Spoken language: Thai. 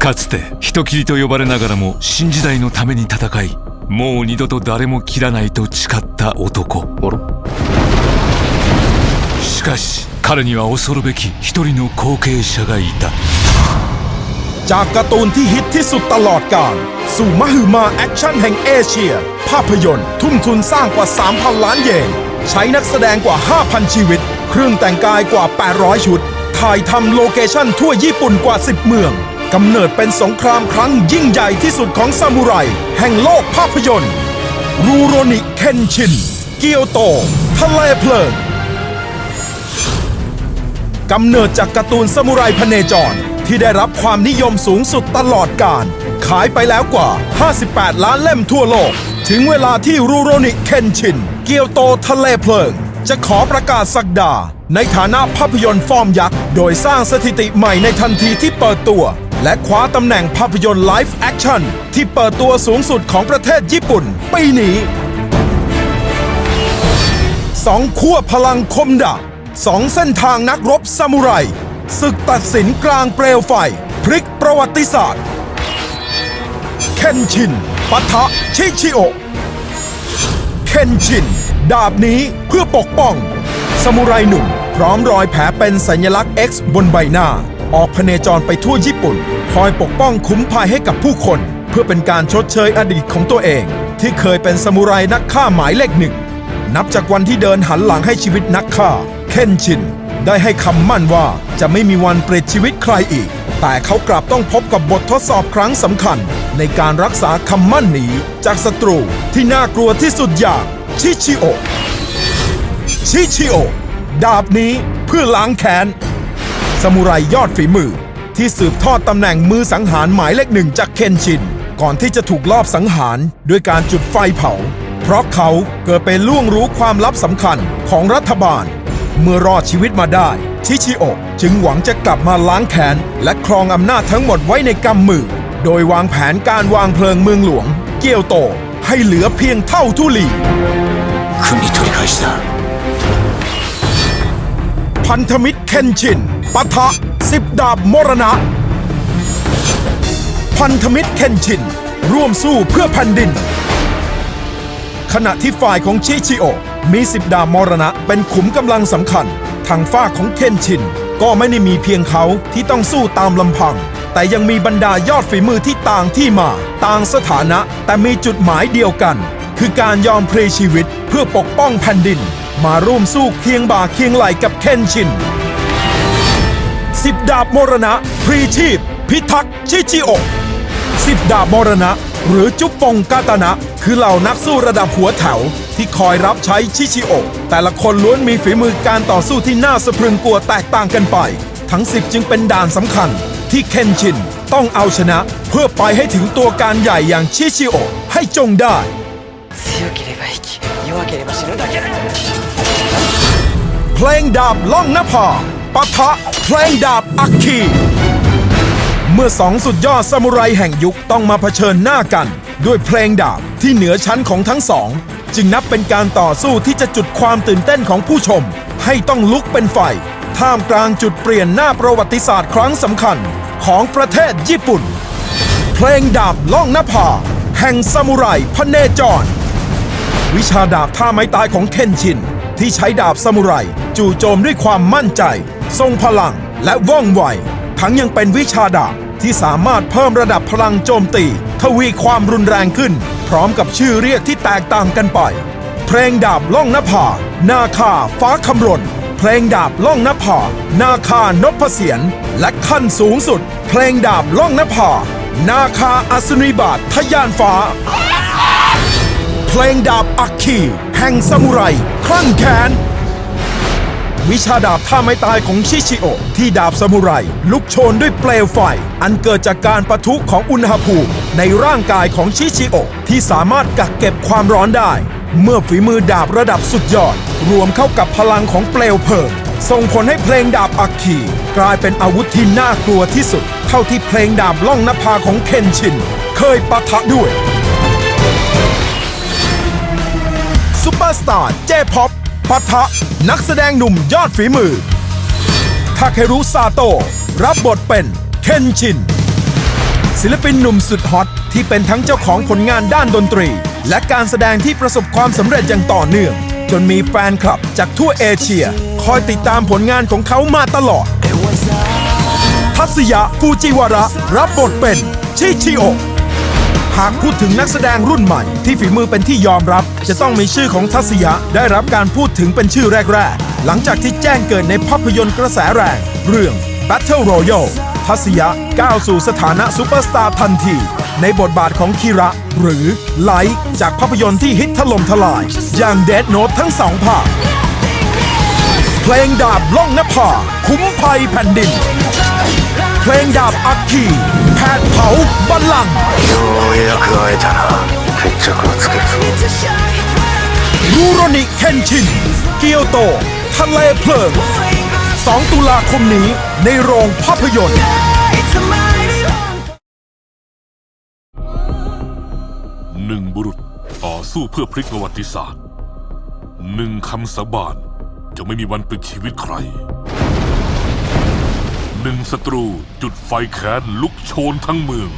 かつて人斬りと呼ばれながらも新時代のために戦いもう二度と誰も切らないと誓った男しかし彼には恐るべき一人の後継者がいた จากการ์ตูนที่ฮิตที่สุดตลอดกาลสู่มหึมาแอคชั่นแห่งเอเชีย ภาพยนตร์ ทุ่มทุนสร้างกว่า 3,000 ล้านเยน ใช้นักแสดงกว่า 5,000 ชีวิต เครื่องแต่งกายกว่า 800 ชุด ถ่ายทำโลเคชั่นทั่วญี่ปุ่นกว่า 10 เมือง กำเนิดเป็นสงครามครั้งยิ่งใหญ่ที่สุดของซามูไร แห่งโลกภาพยนตร์ รูโรนิเคนชิน เกียวโต ทะเลเพลิงกำเนิดจากการ์ตูนซามูไรพเนจร ที่ได้รับความนิยมสูงสุดตลอดกาลขายไปแล้วกว่า 58 ล้านเล่มทั่วโลก ถึงเวลาที่รูโรนิเคนชิน เกียวโตทะเลเพลิง จะขอประกาศสักดา ในฐานะภาพยนตร์ฟอร์มยักษ์ โดยสร้างสถิติใหม่ในทันทีที่เปิดตัว และคว้าตำแหน่งภาพยนตร์ไลฟ์แอคชั่นที่เปิดตัวสูงสุดของประเทศญี่ปุ่นปีนี้สองขั้วพลังคมดาบสองเส้นทางนักรบซามูไรศึกตัดสินกลางเปลวไฟ พลิกประวัติศาสตร์ เคนชินปะทะชิชิโอเคนชิน ดาบนี้เพื่อปกป้องซามูไรหนุ่ม พร้อมรอยแผลเป็นสัญลักษณ์ X บนใบหน้า ออกพเนจรไปทั่วญี่ปุ่น คอยปกป้องคุ้มภัยให้กับผู้คน เพื่อเป็นการชดเชยอดีตของตัวเอง ที่เคยเป็นซามูไรนักฆ่าหมายเลขหนึ่ง นับจากวันที่เดินหันหลังให้ชีวิตนักฆ่า เคนชิน ได้ให้คำมั่นว่าจะไม่มีวันเปรตชีวิตใครอีก แต่เขากลับต้องพบกับบททดสอบครั้งสำคัญ ในการรักษาคำมั่นนี้จากศัตรูที่น่ากลัวที่สุดอย่างชิชิโอชิชิโอดาบนี้เพื่อล้างแค้น ซามูไรยอดฝีมือ ที่สืบทอดตำแหน่งมือสังหารหมายเลขหนึ่งจากเคนชิน ก่อนที่จะถูกลอบสังหารด้วยการจุดไฟเผา เพราะเขาเกิดเป็นล่วงรู้ความลับสำคัญของรัฐบาล เมื่อรอดชีวิตมาได้ ชิชิโอะจึงหวังจะกลับมาล้างแค้น และครองอำนาจทั้งหมดไว้ในกำมือ โดยวางแผนการวางเพลิงเมืองหลวง เกียวโต ให้เหลือเพียงเท่าทุลี 組み取り返した พันธมิตรเคนชิน ปะทะสิบดาบมรณะ พันธมิตรเคนชิน ร่วมสู้เพื่อแผ่นดิน ขณะที่ฝ่ายของชิชิโอ มีสิบดาบมรณะเป็นขุมกำลังสำคัญ ทางฝ้าของเคนชิน ก็ไม่ได้มีเพียงเขาที่ต้องสู้ตามลำพัง แต่ยังมีบรรดายอดฝีมือที่ต่างที่มา ต่างสถานะแต่มีจุดหมายเดียวกัน คือการยอมเพลีชีวิตเพื่อปกป้องแผ่นดิน มาร่วมสู้เคียงบ่าเคียงไหลกับเคนชิน สิบดาบมรณะ พรีชีพ พิทักษ์ชิชิโอสิบดาบมรณะ หรือจุปปงกาตนะ คือเหล่านักสู้ระดับหัวแถว ที่คอยรับใช้ชิชิโอแต่ละคนล้วนมีฝีมือการต่อสู้ที่น่าสะพรึงกลัวแตกต่างกันไป ทั้งสิบจึงเป็นด่านสำคัญ ที่เคนชินต้องเอาชนะ เพื่อไปให้ถึงตัวการใหญ่อย่างชิชิโอให้จงได้เพลงดาบล่องนภา ปะทะเพลงดาบอัคคีเมื่อสองสุดยอดซามูไรแห่งยุคต้องมาเผชิญหน้ากัน ด้วยเพลงดาบที่เหนือชั้นของทั้งสอง จึงนับเป็นการต่อสู้ที่จะจุดความตื่นเต้นของผู้ชม ให้ต้องลุกเป็นไฟท่ามกลางจุดเปลี่ยนหน้าประวัติศาสตร์ครั้งสำคัญของประเทศญี่ปุ่น เพลงดาบล่องนภา แห่งซามูไรพเนจร วิชาดาบท่าไม้ตายของเคนชิน ที่ใช้ดาบซามูไรจู่โจมด้วยความมั่นใจ ทรงพลังและว่องไว ทั้งยังเป็นวิชาดาบที่สามารถเพิ่มระดับพลังโจมตี ทวีความรุนแรงขึ้น พร้อมกับชื่อเรียกที่แตกต่างกันไป เพลงดาบล่องนภา นาคาฟ้าคำรนเพลงดาบล่องนภา นาคานพเสียน และขั้นสูงสุด เพลงดาบล่องนภา นาคาอัศนีบาททะยานฟ้า เพลงดาบอัคคีแห่งซามูไรคลั่งแค้น วิชาดาบท่าไม้ตายของชิชิโอที่ดาบซามูไรลุกโชนด้วยเปลวไฟ อันเกิดจากการประทุของอุณหภูมิ ในร่างกายของชิชิโอที่สามารถกักเก็บความร้อนได้ เมื่อฝีมือดาบระดับสุดยอด รวมเข้ากับพลังของเปลวเพลิงส่งผลให้เพลงดาบอัคคีกลายเป็นอาวุธที่น่ากลัวที่สุด เท่าที่เพลงดาบล่องนภาของเคนชิน เคยปะทะด้วยซูเปอร์สตาร์เจพ็อป ปะทะ นักแสดงหนุ่มยอดฝีมือ ทาเครุซาโตะรับบทเป็นเคนชิน ศิลปินหนุ่มสุดฮอตที่เป็นทั้งเจ้าของผลงานด้านดนตรี และการแสดงที่ประสบความสำเร็จอย่างต่อเนื่อง จนมีแฟนคลับจากทั่วเอเชีย คอยติดตามผลงานของเขามาตลอด ทัศยะฟูจิวาระรับบทเป็นชิชิโอ หากพูดถึงนักแสดงรุ่นใหม่ ที่ฝีมือเป็นที่ยอมรับ จะต้องมีชื่อของทัศยะได้รับการพูดถึงเป็นชื่อแรก ๆ หลังจากที่แจ้งเกิดในภาพยนตร์กระแสแรง เรื่อง Battle Royale ทัศยะก้าวสู่สถานะซูเปอร์สตาร์ทันที ในบทบาทของคีระ หรือไลท์จากภาพยนตร์ที่ฮิตถล่มทลาย อย่างเดดโน e ทั้งสองภาคเพลงดาบล่องนภาคุ้มภัยแผ่นดิน เพลงดาบอัคคีแผดเผาบัลลังก์ยูโรนิเคนชิน เกียวโต ทะเลเพลิง 2 ตุลาคมนี้ในโรงภาพยนตร์หนึ่งบุรุษต่อสู้เพื่อพลิกประวัติศาสตร์หนึ่งคำสาบานจะไม่มีวันปิดชีวิตใคร หนึ่งศัตรูจุดไฟแค้นลุกโชนทั้งเมือง